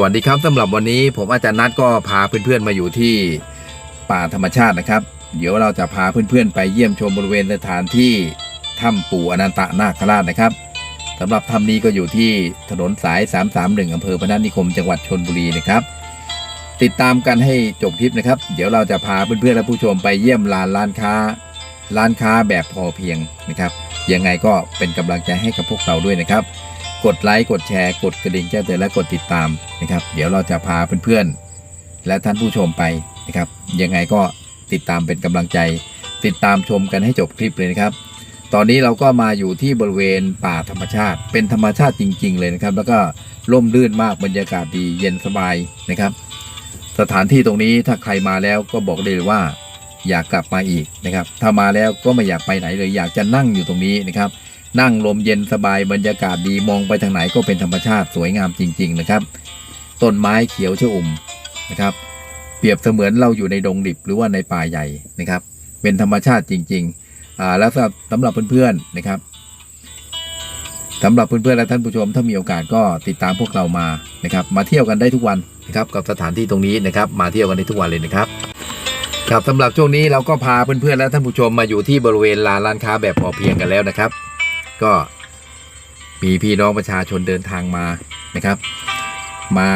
สวัสดีครับสำหรับวันนี้ผมอาจารย์นัทก็พาเพื่อนๆมาอยู่ที่ป่าธรรมชาตินะครับ เดี๋ยวเราจะพาเพื่อนๆไปเยี่ยมชมบริเวณสถานที่ถ้ำปู่อนันตนาคราชนะครับสำหรับถ้ำนี้ก็อยู่ที่ถนนสาย 331อำเภอพนัสนิคม จังหวัดชนบุรีนะครับ ติดตามกันให้จบคลิปนะครับ เดี๋ยวเราจะพาเพื่อนๆและผู้ชมไปเยี่ยมลานร้านค้า ร้านค้าแบบพอเพียงนะครับยังไงก็เป็นกำลังใจให้กับพวกเราด้วยนะครับ กดไลค์กดแชร์กดกระดิ่งแจ้งเตือนและกดติดตามนะครับ เดี๋ยวเราจะพาเพื่อนๆ และท่านผู้ชมไปนะครับ ยังไงก็ติดตามเป็นกำลังใจ ติดตามชมกันให้จบคลิปเลยนะครับ ตอนนี้เราก็มาอยู่ที่บริเวณป่าธรรมชาติ เป็นธรรมชาติจริง ๆ เลยนะครับ แล้วก็ร่มรื่นมากบรรยากาศดีเย็นสบายนะครับ สถานที่ตรงนี้ถ้าใครมาแล้วก็บอกได้เลยว่า อยากกลับมาอีกนะครับ ถ้ามาแล้วก็ไม่อยากไปไหนเลยอยากจะนั่งอยู่ตรงนี้นะครับ นั่งลมเย็นสบายบรรยากาศดีมองไปทางไหนก็เป็นธรรมชาติสวยงามจริง ๆ นะครับ ต้นไม้เขียวชอุ่มนะครับ เปรียบเสมือนเราอยู่ในดงดิบหรือว่าในป่าใหญ่นะครับ เป็นธรรมชาติจริงๆอ่าแล้วสำหรับสำหรับเพื่อนๆนะครับสำหรับเพื่อนๆและท่านผู้ชมถ้ามีโอกาสก็ติดตามพวกเรามานะครับ มาเที่ยวกันได้ทุกวันนะครับกับสถานที่ตรงนี้นะครับ มาเที่ยวกันได้ทุกวันเลยนะครับครับสำหรับช่วงนี้เราก็พาเพื่อนๆและท่านผู้ชมมาอยู่ที่บริเวณลานร้านค้าแบบพอเพียงกันแล้วนะครับ ก็มีพี่น้องประชาชนเดินทางมานะครับ มา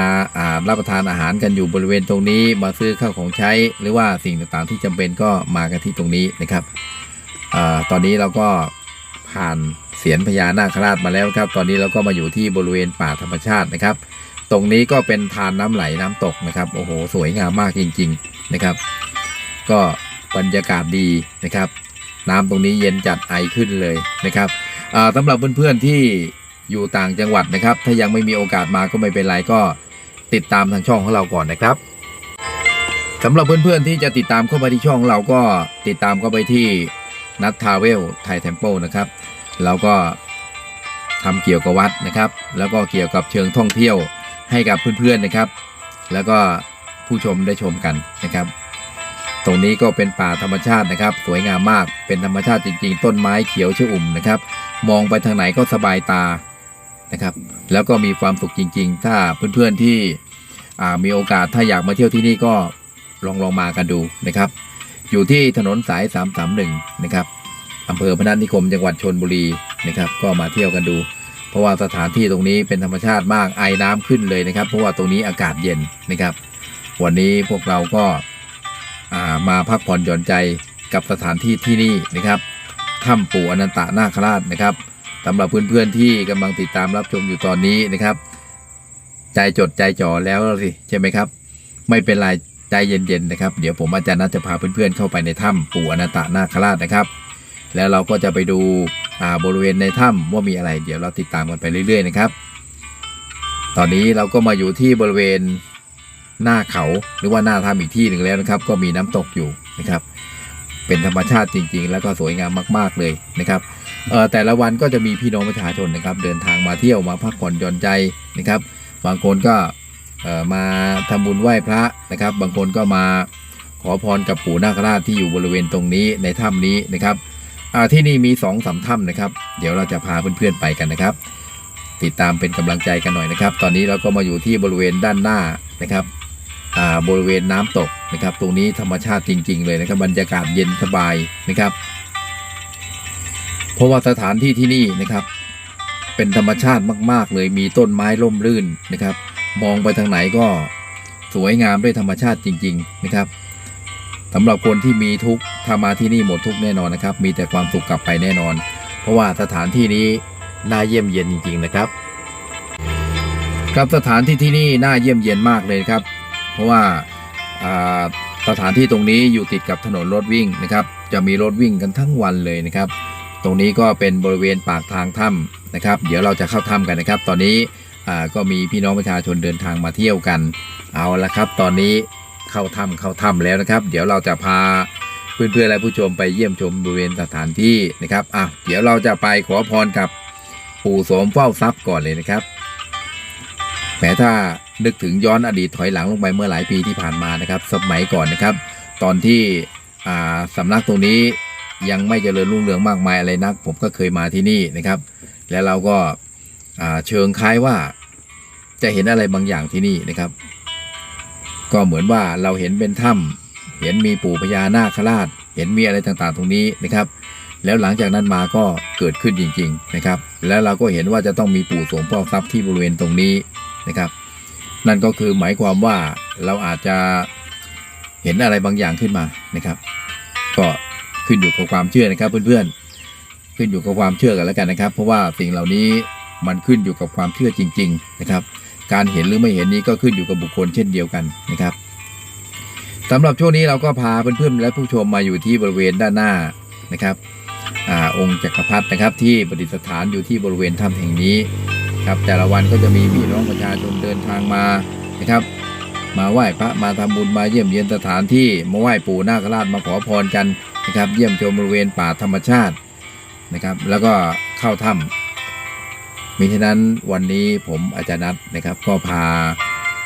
ารับประทานอาหารกันอยู่บริเวณตรงนี้ มาซื้อข้าวของใช้หรือว่าสิ่งต่างๆ ที่จำเป็นก็มากันที่ตรงนี้นะครับอตอนนี้เราก็ผ่านเสียนพญานาคราชมาแล้วครับ ตอนนี้เราก็มาอยู่ที่บริเวณป่าธรรมชาตินะครับ ตรงนี้ก็เป็นทานน้ำไหลน้ำตกนะครับ โอ้โห สวยงามมากจริง ๆนะครับ ก็บรรยากาศดีนะครับ น้ำตรงนี้เย็นจัดไอขึ้นเลยนะครับ สำหรับเพื่อนๆที่อยู่ต่างจังหวัดนะครับ ถ้ายังไม่มีโอกาสมาก็ไม่เป็นไรก็ติดตามทางช่องของเราก่อนนะครับสำหรับเพื่อนๆที่จะติดตามเข้ามาที่ช่องเราก็ติดตามเข้าไปที่นัททาเวลไทยเทมเปิลนะครับเราก็ทำเกี่ยวกับวัดนะครับ แล้วก็เกี่ยวกับเชิงท่องเที่ยวให้กับเพื่อนๆนะครับ แล้วก็ผู้ชมได้ชมกันนะครับ ตรงนี้ก็เป็นป่าธรรมชาตินะครับ สวยงามมากเป็นธรรมชาติจริง ๆ ต้นไม้เขียวชอุ่มนะครับ มองไปทางไหนก็สบายตานะครับ แล้วก็มีความสุขจริง ๆ ถ้าเพื่อนๆที่มีโอกาสถ้าอยากมาเที่ยวที่นี่ก็ลองลองมากันดูนะครับ อยู่ที่ถนนสาย 331 นะครับอำเภอพนัสนิคมจังหวัดชนบุรีนะครับ ก็มาเที่ยวกันดู เพราะว่าสถานที่ตรงนี้เป็นธรรมชาติมากไอ้น้ำขึ้นเลยนะครับ เพราะว่าตรงนี้อากาศเย็นนะครับ วันนี้พวกเราก็ามาพักผ่อนหย่อนใจกับสถานที่ที่นี่นะครับ ถ้ำปู่อนันตนาคราชนะครับสำหรับเพื่อนๆที่กำลังติดตามรับชมอยู่ตอนนี้นะครับ ใจจดใจจ่อแล้วสิใช่ไหมครับ ไม่เป็นไรใจเย็นๆนะครับ เดี๋ยวผมอาจารย์นัทจะพาเพื่อนๆเข้าไปในถ้ำปู่อนันตนาคราชนะครับ แล้วเราก็จะไปดูบริเวณในถ้ำว่ามีอะไร เดี๋ยวเราติดตามกันไปเรื่อยๆนะครับ ตอนนี้เราก็มาอยู่ที่บริเวณหน้าเขาหรือว่าหน้าถ้ำอีกที่หนึ่งแล้วนะครับ ก็มีน้ำตกอยู่นะครับ เป็นธรรมชาติจริง ๆ แล้วก็สวยงามมาก ๆเลยนะครับเอ่อแต่ละวันก็จะมีพี่น้องประชาชนนะครับ เดินทางมาเที่ยวมาพักผ่อนหย่อนใจนะครับ บางคนก็เอ่อมาทำบุญไหว้พระนะครับ บางคนก็มาขอพรกับปู่นาคราชที่อยู่บริเวณตรงนี้ในถ้ำนี้นะครับอ่าที่นี่มีสองสามถ้ำนะครับ เดี๋ยวเราจะพาเพื่อนๆไปกันนะครับ ติดตามเป็นกำลังใจกันหน่อยนะครับ ตอนนี้เราก็มาอยู่ที่บริเวณด้านหน้านะครับ บริเวณน้ำตกนะครับ ตรงนี้ธรรมชาติจริง ๆ เลยนะครับ บรรยากาศเย็นสบายนะครับ เพราะว่าสถานที่ที่นี่นะครับ เป็นธรรมชาติมาก ๆ เลยมีต้นไม้ร่มรื่นนะครับ มองไปทางไหนก็สวยงามด้วยธรรมชาติจริง ๆ นะครับสำหรับคนที่มีทุกข์ถ้ามาที่นี่หมดทุกแน่นอนนะครับ มีแต่ความสุขกลับไปแน่นอน เพราะว่าสถานที่นี้น่าเยี่ยมเยียนจริง ๆ นะครับ ครับสถานที่ที่นี่น่าเยี่ยมเยียนมากเลยครับ เพราะว่าสถานที่ตรงนี้อยู่ติดกับถนนรถวิ่งนะครับ จะมีรถวิ่งกันทั้งวันเลยนะครับ ตรงนี้ก็เป็นบริเวณปากทางถ้ำนะครับ เดี๋ยวเราจะเข้าถ้ำกันนะครับ ตอนนี้ก็มีพี่น้องประชาชนเดินทางมาเที่ยวกัน เอาละครับ ตอนนี้เข้าถ้ำเข้าถ้ำแล้วนะครับ เดี๋ยวเราจะพาเพื่อนๆและผู้ชมไปเยี่ยมชมบริเวณสถานที่นะครับอะเดี๋ยวเราจะไปขอพรกับปู่โสมเฝ้าทรัพย์ก่อนเลยนะครับแม้ถ้า นึกถึงย้อนอดีตถอยหลังลงไปเมื่อหลายปีที่ผ่านมานะครับ สมัยก่อนนะครับ ตอนที่อ่าสำนักตรงนี้ยังไม่เจริญรุ่งเรืองมากมายอะไรนัก ผมก็เคยมาที่นี่นะครับ แล้วเราก็าเชิงคล้ายว่าจะเห็นอะไรบางอย่างที่นี่นะครับ ก็เหมือนว่าเราเห็นเป็นถ้ำเห็นมีปู่พญานาคราช เห็นมีอะไรต่างๆ ตรงนี้นะครับ แล้วหลังจากนั้นมาก็เกิดขึ้นจริง ๆนะครับ แล้วเราก็เห็นว่าจะต้องมีปู่โสมพ่อทรัพย์ที่บริเวณตรงนี้นะครับ นั่นก็คือหมายความว่าเราอาจจะเห็นอะไรบางอย่างขึ้นมานะครับ ก็ขึ้นอยู่กับความเชื่อนะครับเพื่อนๆ ขึ้นอยู่กับความเชื่อกันแล้วกันนะครับ เพราะว่าสิ่งเหล่านี้มันขึ้นอยู่กับความเชื่อจริง ๆนะครับ การเห็นหรือไม่เห็นนี้ก็ขึ้นอยู่กับบุคคลเช่นเดียวกันนะครับสำหรับช่วงนี้เราก็พาเพื่อนๆและผู้ชมมาอยู่ที่บริเวณด้านหน้านะครับอองค์จักรพรรดินะครับ ที่ประดิษฐานอยู่ที่บริเวณถ้ำแห่งนี้ ครับแต่ละวันก็จะมีพี่น้องประชาชนเดินทางมานะครับ มาไหว้พระมาทำบุญมาเยี่ยมเยียนสถานที่มาไหว้ปู่นาคราชมาขอพรกันนะครับ เยี่ยมชมบริเวณป่าธรรมชาตินะครับ แล้วก็เข้าถ้ำมิฉะนั้นวันนี้ผมอาจารย์นัทนะครับ ก็พา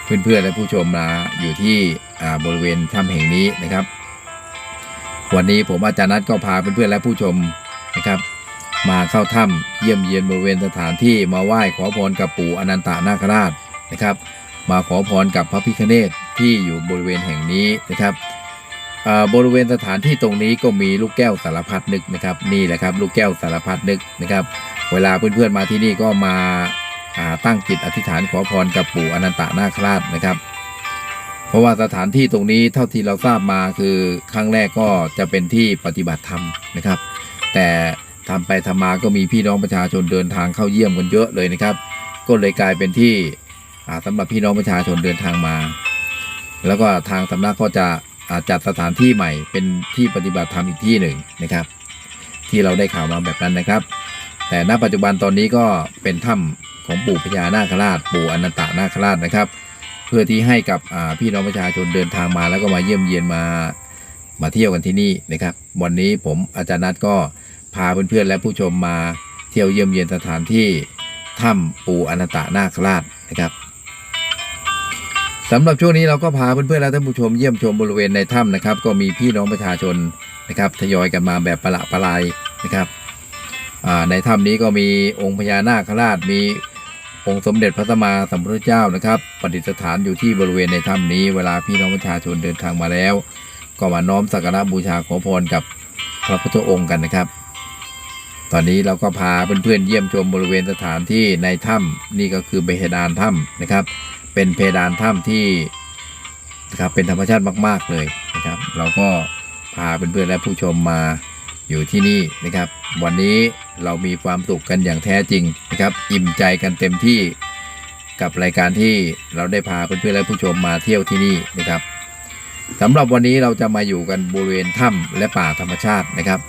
เพื่อนๆและผู้ชมมาอยู่ที่บริเวณถ้ำแห่งนี้นะครับ วันนี้ผมอาจารย์นัทก็พาเพื่อนๆและผู้ชมนะครับ มาเข้าถ้ำเยี่ยมเยียนบริเวณสถานที่มาไหว้ขอพรกับปู่อนันตนาคราชนะครับ มาขอพรกับพระพิฆเนศที่อยู่บริเวณแห่งนี้นะครับบริเวณสถานที่ตรงนี้ก็มีลูกแก้วสารพัดนึกนะครับนี่แหละครับลูกแก้วสารพัดนึกนะครับ เวลาเพื่อนๆมาที่นี่ก็มาาตั้งจิตอธิษฐานขอพรกับปู่อนันตนาคราชนะครับ เพราะว่าสถานที่ตรงนี้เท่าที่เราทราบมาคือครั้งแรกก็จะเป็นที่ปฏิบัติธรรมนะครับ แต่ ทำไปทำมาก็มีพี่น้องประชาชนเดินทางเข้าเยี่ยมกันเยอะเลยนะครับ ก็เลยกลายเป็นที่อ่าสำหรับพี่น้องประชาชนเดินทางมา แล้วก็ทางสำนักก็จะอาจัดสถานที่ใหม่เป็นที่ปฏิบัติธรรมอีกที่หนึ่งนะครับ ที่เราได้ข่าวมาแบบนั้นนะครับ แต่ณปัจจุบันตอนนี้ก็เป็นถ้ำของปู่พญานาคราช ปู่อนันตนาคราชนะครับ เพื่อที่ให้กับพี่น้องประชาชนเดินทางมาแล้วก็มาเยี่ยมเยียนมามาเที่ยวกันที่นี่นะครับ วันนี้ผมอาจารย์นัทก็ พาเพื่อนๆและผู้ชมมาเที่ยวเยี่ยมเยียนสถานที่ถ้ำปูอนันตนาคราชนะครับสำหรับช่วงนี้เราก็พาเพื่อนๆและท่านผู้ชมเยี่ยมชมบริเวณในถ้ำนะครับ ก็มีพี่น้องประชาชนนะครับทยอยกันมาแบบประหลาดประหลายนะครับในถ้ำนี้ก็มีองค์พญานาคราชมีองค์สมเด็จพระสัมมาสัมพุทธเจ้านะครับประดิษฐานอยู่ที่บริเวณในถ้ำนี้ เวลาพี่น้องประชาชนเดินทางมาแล้ว ก็มาน้อมสักการะบูชาขอพรกับพระพุทธองค์กันนะครับ ตอนนี้เราก็พาเพื่อนๆเยี่ยมชมบริเวณสถานที่ในถ้ำนี่ก็คือเพดานถ้ำนะครับ เป็นเพดานถ้ำที่นะครับเป็นธรรมชาติมาก ๆเลยนะครับ เราก็พาเพื่อนๆและผู้ชมมาอยู่ที่นี่นะครับ วันนี้เรามีความสุขกันอย่างแท้จริงนะครับ อิ่มใจกันเต็มที่กับรายการที่เราได้พาเพื่อนๆและผู้ชมมาเที่ยวที่นี่นะครับสำหรับวันนี้เราจะมาอยู่กันบริเวณถ้ำและป่าธรรมชาตินะครับ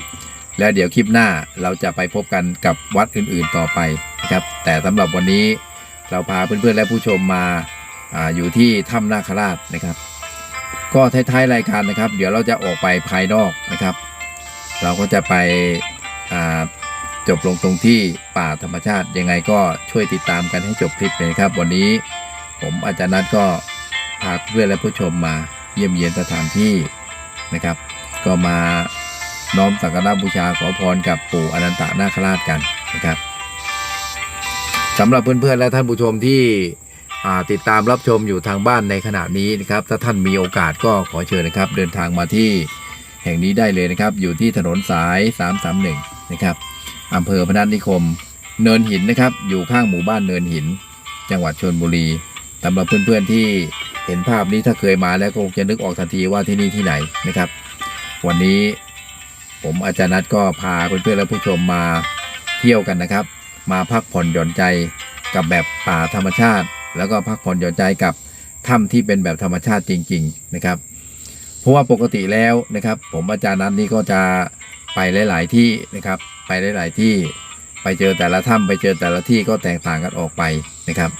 แล้วเดี๋ยวคลิปหน้าเราจะไปพบกันกับวัดอื่นๆต่อไปนะครับ แต่สำหรับวันนี้เราพาเพื่อนๆและผู้ชมมาอาอยู่ที่ถ้ำนาคราชนะครับ ก็ท้ายๆรายการนะครับ เดี๋ยวเราจะออกไปภายนอกนะครับ เราก็จะไปอ่าจบลงตรงที่ป่าธรรมชาติยังไงก็ช่วยติดตามกันให้จบคลิปเลยครับ วันนี้ผมอาจารย์นัทก็พาเพื่อนและผู้ชมมาเยี่ยมเยียนสถานที่นะครับ ก็มา น้อมสักการะบูชาขอพรกับปู่อนันตนาคราชกันนะครับสำหรับเพื่อนๆและท่านผู้ชมที่อ่าติดตามรับชมอยู่ทางบ้านในขณะนี้นะครับ ถ้าท่านมีโอกาสก็ขอเชิญนะครับ เดินทางมาที่แห่งนี้ได้เลยนะครับ อยู่ที่ถนนสาย 331 นะครับอำเภอพนัสนิคม เนินหินนะครับ อยู่ข้างหมู่บ้านเนินหิน จังหวัดชนบุรีสำหรับเพื่อนๆที่เห็นภาพนี้ถ้าเคยมาแล้วก็คงจะนึกออกทันทีว่าที่นี่ที่ไหนนะครับ วันนี้ ผมอาจารย์นัทก็พาเพื่อนๆและผู้ชมมาเที่ยวกันนะครับ มาพักผ่อนหย่อนใจกับแบบป่าธรรมชาติ แล้วก็พักผ่อนหย่อนใจกับถ้ำที่เป็นแบบธรรมชาติจริง ๆนะครับ เพราะว่าปกติแล้วนะครับ ผมอาจารย์นัทนี่ก็จะไปหลาย ๆ ที่นะครับ ไปหลาย ๆ ที่ไปเจอแต่ละถ้ำไปเจอแต่ละที่ก็แตกต่างกันออกไปนะครับ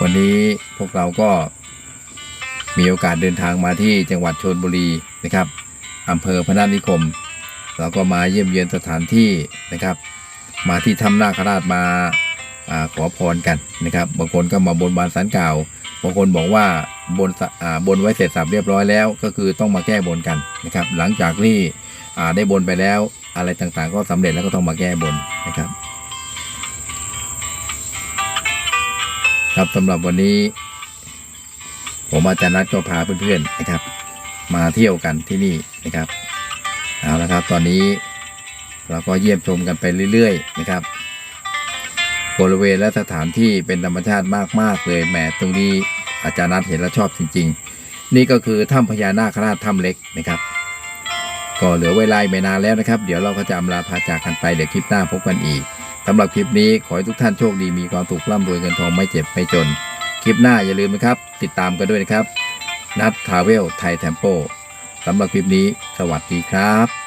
วันนี้พวกเราก็มีโอกาสเดินทางมาที่จังหวัดชนบุรีนะครับ อำเภอพนัสนิคม เราก็มาเยี่ยมเยียนสถานที่นะครับ มาที่ถ้ำนาคราชมาอาขอพรกันนะครับ บางคนก็มาบนบานสันกล่าว บางคนบอกว่าบนอ่าบนไว้เสร็จสับเรียบร้อยแล้ว ก็คือต้องมาแก้บนกันนะครับ หลังจากที่อ่าได้บนไปแล้วอะไรต่างๆ ก็สำเร็จแล้วก็ต้องมาแก้บนนะครับ ครับสำหรับวันนี้ ผมอาจารย์นัดก็พาเพื่อนๆนะครับ มาเที่ยวกันที่นี่นะครับเอาละครับตอนนี้เราก็เยี่ยมชมกันไปเรื่อย ๆ นะครับ บริเวณและสถานที่เป็นธรรมชาติมากๆเลยแหมตรงนี้อาจารย์นัดเห็นแล้วชอบจริง ๆ นี่ก็คือถ้ำพญานาคราชถ้ำเล็กนะครับ ก็เหลือเวลาไม่นานแล้วนะครับ เดี๋ยวเราก็จะอำลาพาจากกันไปเดี๋ยวคลิปหน้าพบกันอีกสำหรับคลิปนี้ขอให้ทุกท่านโชคดีมีความสุขร่ำรวยเงินทองไม่เจ็บไม่จน คลิปหน้าอย่าลืมนะครับ ติดตามกันด้วยนะครับ นัดทราเวลไทยเทมโปสำหรับคลิปนี้ สวัสดีครับ